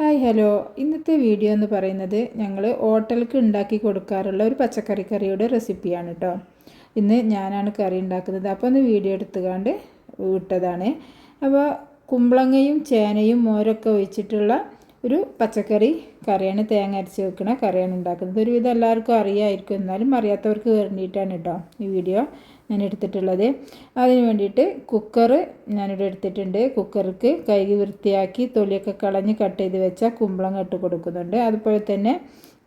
Hi hello. ഇന്നത്തെ video എന്ന് പറയുന്നത് ഞങ്ങൾ ഹോട്ടലിക്ക് ഉണ്ടാക്കി കൊടുക്കാറുള്ള ഒരു പച്ചക്കറി കറിയുടെ റെസിപ്പിയാണ് കേട്ടോ ഇന്ന് ഞാനാണ് കറി ഉണ്ടാക്കുന്നത്. അപ്പോൾ ഒന്ന് വീഡിയോ എടുത്തുകൊണ്ട് വിട്ടതാണ്. അപ്പോൾ കുമ്പളങ്ങയും ചേനയും മോരൊക്കെ ഒഴിച്ചിട്ടുള്ള ഒരു പച്ചക്കറി കറിയാണ് തേങ്ങ അരച്ച് വെക്കുന്ന കറിയാണ് ഉണ്ടാക്കുന്നത്. ഒരുവിധം എല്ലാവർക്കും അറിയാമായിരിക്കും എന്നാലും അറിയാത്തവർക്ക് വേണ്ടിയിട്ടാണ് കേട്ടോ ഈ വീഡിയോ. ഞാൻ എടുത്തിട്ടുള്ളത് അതിന് വേണ്ടിയിട്ട് കുക്കർ ഞാനിവിടെ എടുത്തിട്ടുണ്ട്. കുക്കർക്ക് കഴുകി വൃത്തിയാക്കി തൊലിയൊക്കെ കളഞ്ഞ് കട്ട് ചെയ്ത് വെച്ച കുമ്പളം കട്ട് കൊടുക്കുന്നുണ്ട്. അതുപോലെ തന്നെ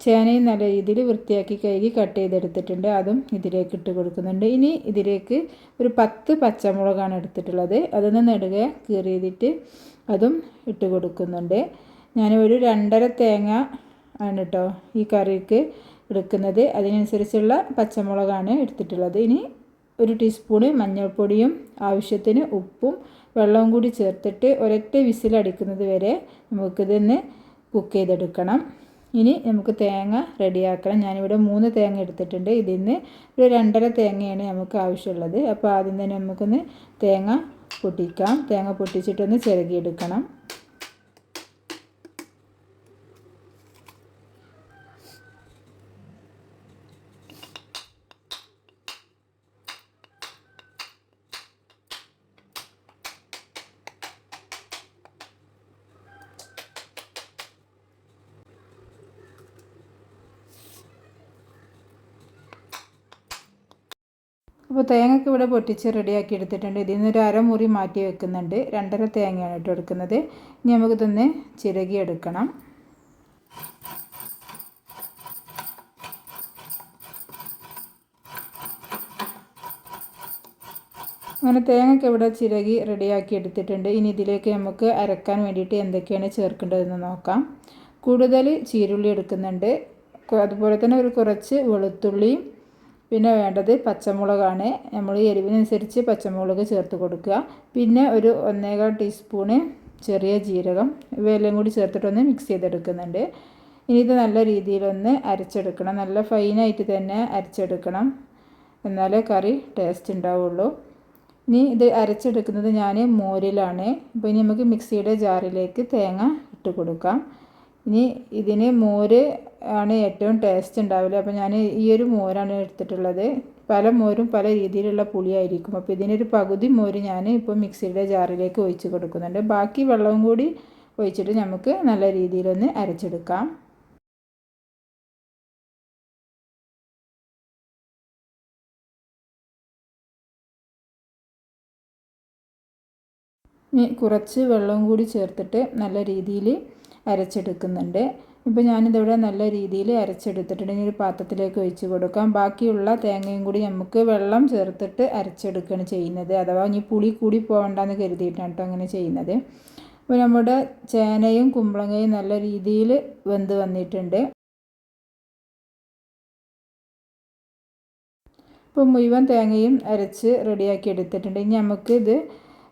ചേനയും നല്ല രീതിയിൽ വൃത്തിയാക്കി കഴുകി കട്ട് ചെയ്തെടുത്തിട്ടുണ്ട്. അതും ഇതിലേക്ക് ഇട്ട് കൊടുക്കുന്നുണ്ട്. ഇനി ഇതിലേക്ക് ഒരു പത്ത് പച്ചമുളകാണ് എടുത്തിട്ടുള്ളത്. അതൊന്ന് നെടുക കീറിയതിട്ട് അതും ഇട്ട് കൊടുക്കുന്നുണ്ട്. ഞാൻ ഒരു രണ്ടര തേങ്ങ ആണ് കേട്ടോ ഈ കറിക്ക് എടുക്കുന്നത്. അതിനനുസരിച്ചുള്ള പച്ചമുളകാണ് എടുത്തിട്ടുള്ളത്. ഇനി ഒരു ടീസ്പൂണ് മഞ്ഞൾപ്പൊടിയും ആവശ്യത്തിന് ഉപ്പും വെള്ളവും കൂടി ചേർത്തിട്ട് ഒരൊറ്റ വിസിലടിക്കുന്നത് വരെ നമുക്കിതൊന്ന് കുക്ക് ചെയ്തെടുക്കണം. ഇനി നമുക്ക് തേങ്ങ റെഡിയാക്കണം ഞാനിവിടെ മൂന്ന് തേങ്ങ എടുത്തിട്ടുണ്ട്. ഇതിൽ നിന്ന് ഒരു രണ്ടര തേങ്ങയാണ് നമുക്ക് ആവശ്യമുള്ളത്. അപ്പോൾ ആദ്യം തന്നെ നമുക്കൊന്ന് തേങ്ങ പൊട്ടിക്കാം. തേങ്ങ പൊട്ടിച്ചിട്ടൊന്ന് ചിരകിയെടുക്കണം അപ്പോൾ തേങ്ങയ്ക്ക് ഇവിടെ പൊട്ടിച്ച് റെഡിയാക്കി എടുത്തിട്ടുണ്ട്. ഇതിൽ നിന്ന് ഒരു അരമുറി മാറ്റി വെക്കുന്നുണ്ട്. രണ്ടര തേങ്ങയാണ് ഇട്ട് എടുക്കുന്നത്. ഇനി നമുക്ക് ചിരകിയെടുക്കണം അങ്ങനെ തേങ്ങയ്ക്ക് ഇവിടെ ചിരകി റെഡിയാക്കി എടുത്തിട്ടുണ്ട്. ഇനി ഇതിലേക്ക് നമുക്ക് അരക്കാൻ വേണ്ടിയിട്ട് എന്തൊക്കെയാണ് ചേർക്കേണ്ടതെന്ന് നോക്കാം. കൂടുതൽ ചീരുള്ളി എടുക്കുന്നുണ്ട്. അതുപോലെ തന്നെ ഒരു കുറച്ച് വെളുത്തുള്ളിയും പിന്നെ വേണ്ടത് പച്ചമുളകാണ്. നമ്മൾ എരിവിനനുസരിച്ച് പച്ചമുളക് ചേർത്ത് കൊടുക്കുക. പിന്നെ ഒരു ഒന്നേകാൽ ടീസ്പൂണ് ചെറിയ ജീരകം. ഇവയെല്ലാം കൂടി ചേർത്തിട്ടൊന്ന് മിക്സ് ചെയ്തെടുക്കുന്നുണ്ട്. ഇനി ഇത് നല്ല രീതിയിലൊന്ന് അരച്ചെടുക്കണം. നല്ല ഫൈനായിട്ട് തന്നെ അരച്ചെടുക്കണം. എന്നാലേ കറി ടേസ്റ്റ് ഉണ്ടാവുള്ളൂ. ഇനി ഇത് അരച്ചെടുക്കുന്നത് ഞാൻ മോരിലാണ്. അപ്പോൾ ഇനി നമുക്ക് മിക്സിയുടെ ജാറിലേക്ക് തേങ്ങ ഇട്ട് കൊടുക്കാം. ഇനി ഇതിന് മോര് ആണ് ഏറ്റവും ടേസ്റ്റ് ഉണ്ടാവില്ല? അപ്പോൾ ഞാൻ ഈ ഒരു മോരാണ് എടുത്തിട്ടുള്ളത്. പല മോരും പല രീതിയിലുള്ള പുളിയായിരിക്കും. അപ്പോൾ ഇതിനൊരു പകുതി മോര് ഞാൻ ഇപ്പോൾ മിക്സിയുടെ ജാറിലേക്ക് ഒഴിച്ച് കൊടുക്കുന്നുണ്ട്. ബാക്കി വെള്ളവും കൂടി ഒഴിച്ചിട്ട് നമുക്ക് നല്ല രീതിയിലൊന്ന് അരച്ചെടുക്കാം. കുറച്ച് വെള്ളവും കൂടി ചേർത്തിട്ട് നല്ല രീതിയിൽ അരച്ചെടുക്കുന്നുണ്ട്. ഇപ്പോൾ ഞാനിതിവിടെ നല്ല രീതിയിൽ അരച്ചെടുത്തിട്ടുണ്ട്. ഇനി ഒരു പാത്രത്തിലേക്ക് ഒഴിച്ച് കൊടുക്കാം. ബാക്കിയുള്ള തേങ്ങയും കൂടി നമുക്ക് വെള്ളം ചേർത്തിട്ട് അരച്ചെടുക്കുകയാണ് ചെയ്യുന്നത്. അഥവാ ഇനി പുളി കൂടി പോകണ്ടെന്ന് കരുതിയിട്ടാണ് കേട്ടോ അങ്ങനെ ചെയ്യുന്നത്. അപ്പോൾ നമ്മുടെ ചേനയും കുമ്പളങ്ങയും നല്ല രീതിയിൽ വെന്ത് വന്നിട്ടുണ്ട്. ഇപ്പോൾ മുഴുവൻ തേങ്ങയും അരച്ച് റെഡിയാക്കി എടുത്തിട്ടുണ്ട്. ഇനി നമുക്കിത്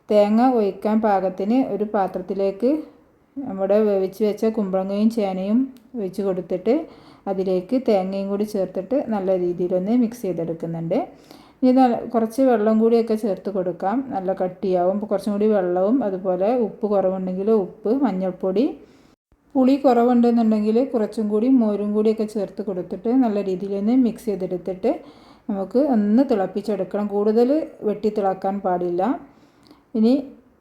തേങ്ങ ഒഴിക്കാൻ പാകത്തിന് ഒരു പാത്രത്തിലേക്ക് നമ്മുടെ വേവിച്ച് വെച്ച കുമ്പളങ്ങയും ചേനയും ഒഴിച്ച് കൊടുത്തിട്ട് അതിലേക്ക് തേങ്ങയും കൂടി ചേർത്തിട്ട് നല്ല രീതിയിലൊന്ന് മിക്സ് ചെയ്തെടുക്കുന്നുണ്ട്. ഇനി കുറച്ച് വെള്ളം കൂടിയൊക്കെ ചേർത്ത് കൊടുക്കാം. നല്ല കട്ടിയാവും. കുറച്ചും കൂടി വെള്ളവും അതുപോലെ ഉപ്പ് കുറവുണ്ടെങ്കിൽ ഉപ്പ് മഞ്ഞൾപ്പൊടി. പുളി കുറവുണ്ടെന്നുണ്ടെങ്കിൽ കുറച്ചും കൂടി മോരും കൂടിയൊക്കെ ചേർത്ത് കൊടുത്തിട്ട് നല്ല രീതിയിലൊന്ന് മിക്സ് ചെയ്തെടുത്തിട്ട് നമുക്ക് ഒന്ന് തിളപ്പിച്ചെടുക്കണം. കൂടുതൽ വെട്ടി തിളക്കാൻ പാടില്ല. ഇനി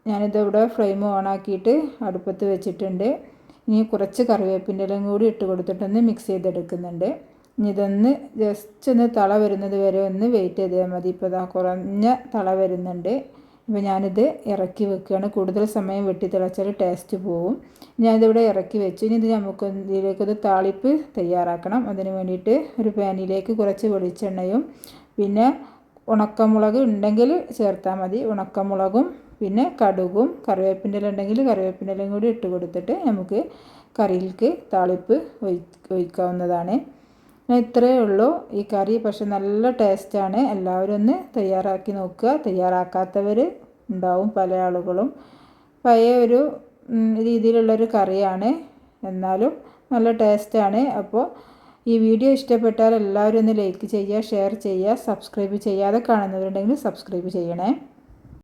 ഞാനിതിവിടെ ഫ്ലെയിം ഓണാക്കിയിട്ട് അടുപ്പത്ത് വെച്ചിട്ടുണ്ട്. ഇനി കുറച്ച് കറിവേപ്പിന്റെ ഇലയും കൂടി ഇട്ട് കൊടുത്തിട്ടൊന്ന് മിക്സ് ചെയ്തെടുക്കുന്നുണ്ട്. ഇനി ഇതൊന്ന് ജസ്റ്റ് ഒന്ന് തള വരുന്നത് വരെ ഒന്ന് വെയിറ്റ് ചെയ്താൽ മതി. ഇപ്പോൾ ഇതാ കുറഞ്ഞ തള വരുന്നുണ്ട്. ഇപ്പോൾ ഞാനിത് ഇറക്കി വെക്കുകയാണ്. കൂടുതൽ സമയം വെട്ടി തിളച്ചാൽ ടേസ്റ്റ് പോവും. ഞാനിതിവിടെ ഇറക്കി വെച്ചു. ഇനി ഇത് നമുക്ക് ഇതിലേക്കൊരു താളിപ്പ് തയ്യാറാക്കണം. അതിന് വേണ്ടിയിട്ട് ഒരു പാനിലേക്ക് കുറച്ച് വെളിച്ചെണ്ണയും പിന്നെ ഉണക്കമുളക് ഉണ്ടെങ്കിൽ ചേർത്താൽ മതി. ഉണക്കമുളകും പിന്നെ കടുകും കറിവേപ്പിന്റെ ഇല ഉണ്ടെങ്കിൽ കറിവേപ്പിന്റെ കൂടി ഇട്ട് കൊടുത്തിട്ട് നമുക്ക് കറിയിലേക്ക് താളിപ്പ് ഒഴിക്കാവുന്നതാണ്. ഇത്രയേ ഉള്ളൂ. ഈ കറി പക്ഷെ നല്ല ടേസ്റ്റാണ്. എല്ലാവരും ഒന്ന് തയ്യാറാക്കി നോക്കുക. തയ്യാറാക്കാത്തവർ ഉണ്ടാവും പല ആളുകളും. പഴയ ഒരു രീതിയിലുള്ളൊരു കറിയാണ്. എന്നാലും നല്ല ടേസ്റ്റാണ്. അപ്പോൾ ഈ വീഡിയോ ഇഷ്ടപ്പെട്ടാൽ എല്ലാവരും ഒന്ന് ലൈക്ക് ചെയ്യുക ഷെയർ ചെയ്യുക സബ്സ്ക്രൈബ് ചെയ്യാതെ കാണുന്നവരുണ്ടെങ്കിൽ സബ്സ്ക്രൈബ് ചെയ്യണേ.